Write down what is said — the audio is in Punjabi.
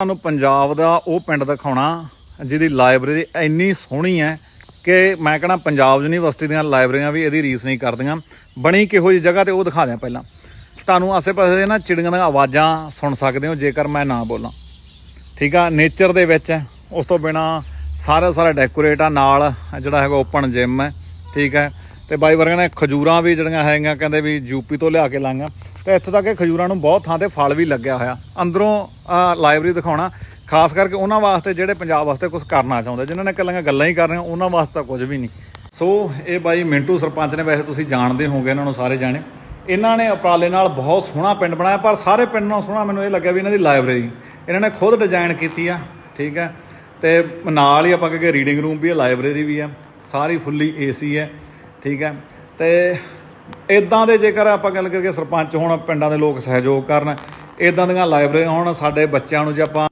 ਤੁਹਾਨੂੰ ਪੰਜਾਬ ਦਾ ਉਹ ਪਿੰਡ ਦਿਖਾਉਣਾ, ਜਿਹਦੀ ਲਾਇਬ੍ਰੇਰੀ ਇੰਨੀ ਸੋਹਣੀ ਹੈ ਕਿ ਮੈਂ ਕਹਣਾ ਪੰਜਾਬ ਯੂਨੀਵਰਸਿਟੀ ਦੀਆਂ ਲਾਇਬ੍ਰੇਰੀਆਂ ਵੀ ਇਹਦੀ ਰੀਸ ਨਹੀਂ ਕਰਦੀਆਂ। ਬਣੀ ਕਿਹੋ ਜਿਹੀ ਜਗ੍ਹਾ ਤੇ ਉਹ ਦਿਖਾ ਦਿਆਂ ਪਹਿਲਾਂ। ਤੁਹਾਨੂੰ ਆਸੇ-ਪਾਸੇ ਨਾ ਚਿੜੀਆਂ ਦੀਆਂ ਆਵਾਜ਼ਾਂ ਸੁਣ ਸਕਦੇ ਹੋ, ਜੇਕਰ ਮੈਂ ਨਾ ਬੋਲਾਂ। ਠੀਕ ਆ ਨੇਚਰ ਦੇ ਵਿੱਚ ਹੈ। ਉਸ ਤੋਂ ਬਿਨਾ ਸਾਰਾ ਸਾਰਾ ਡੈਕੋਰੇਟ ਆ, ਨਾਲ ਜਿਹੜਾ ਹੈਗਾ ਓਪਨ ਜਿਮ ਹੈ। ਠੀਕ ਹੈ। ਤੇ ਬਾਈ ਵਰਗਾ ਨੇ ਖਜੂਰਾਂ ਵੀ ਜਿਹੜੀਆਂ ਹੈਗੀਆਂ ਕਹਿੰਦੇ ਵੀ ਯੂਪੀ ਤੋਂ ਲਿਆ ਕੇ ਲਾਂਗਾ ਤੇ ਇੱਥੋਂ ਤੱਕ ਕਿ ਖਜੂਰਾਂ ਨੂੰ ਬਹੁਤ ਥਾਂ ਤੇ ਫਲ ਵੀ ਲੱਗਿਆ ਹੋਇਆ। ਅੰਦਰੋਂ ਲਾਇਬ੍ਰੇਰੀ ਦਿਖਾਉਣਾ, ਖਾਸ ਕਰਕੇ ਉਹਨਾਂ ਵਾਸਤੇ ਜਿਹੜੇ ਪੰਜਾਬ ਵਾਸਤੇ ਕੁਝ ਕਰਨਾ ਚਾਹੁੰਦੇ, ਜਿਨ੍ਹਾਂ ਨੇ ਇਕੱਲੀਆਂ ਗੱਲਾਂ ਹੀ ਕਰਨੀਆਂ, ਉਹਨਾਂ ਵਾਸਤੇ ਕੁਝ ਵੀ ਨਹੀਂ। ਸੋ ਇਹ ਬਾਈ ਮਿੰਟੂ ਸਰਪੰਚ ਨੇ ਵੈਸੇ ਤੁਸੀਂ ਜਾਣਦੇ ਹੋਗੇ ਇਹਨਾਂ ਨੂੰ ਸਾਰੇ ਜਾਣੇ। ਇਹਨਾਂ ਨੇ ਉਪਰਾਲੇ ਨਾਲ ਬਹੁਤ ਸੋਹਣਾ ਪਿੰਡ ਬਣਾਇਆ, ਪਰ ਸਾਰੇ ਪਿੰਡ ਨਾਲੋਂ ਸੋਹਣਾ ਮੈਨੂੰ ਇਹ ਲੱਗਿਆ ਵੀ ਇਹਨਾਂ ਦੀ ਲਾਇਬ੍ਰੇਰੀ। ਇਹਨਾਂ ਨੇ ਖੁਦ ਡਿਜ਼ਾਈਨ ਕੀਤੀ ਆ, ਠੀਕ ਹੈ ਤੇ ਨਾਲ ਹੀ ਆਪਾਂ ਕਹੇ ਰੀਡਿੰਗ ਰੂਮ ਵੀ ਹੈ ਲਾਇਬ੍ਰੇਰੀ ਵੀ ਹੈ ਸਾਰੀ ਫੁੱਲੀ ਏਸੀ ਹੈ। ਠੀਕ ਹੈ। ਤੇ ਇਦਾਂ ਦੇ ਜੇਕਰ ਆਪਾਂ ਗੱਲ ਕਰੀਏ ਸਰਪੰਚ ਹੋਣ, ਪਿੰਡਾਂ ਦੇ ਲੋਕ ਸਹਿਯੋਗ ਕਰਨ ਇਦਾਂ ਦੀਆਂ ਲਾਇਬ੍ਰੇਰੀਆਂ ਹੋਣ, ਸਾਡੇ ਬੱਚਿਆਂ ਨੂੰ ਜੇ ਆਪਾਂ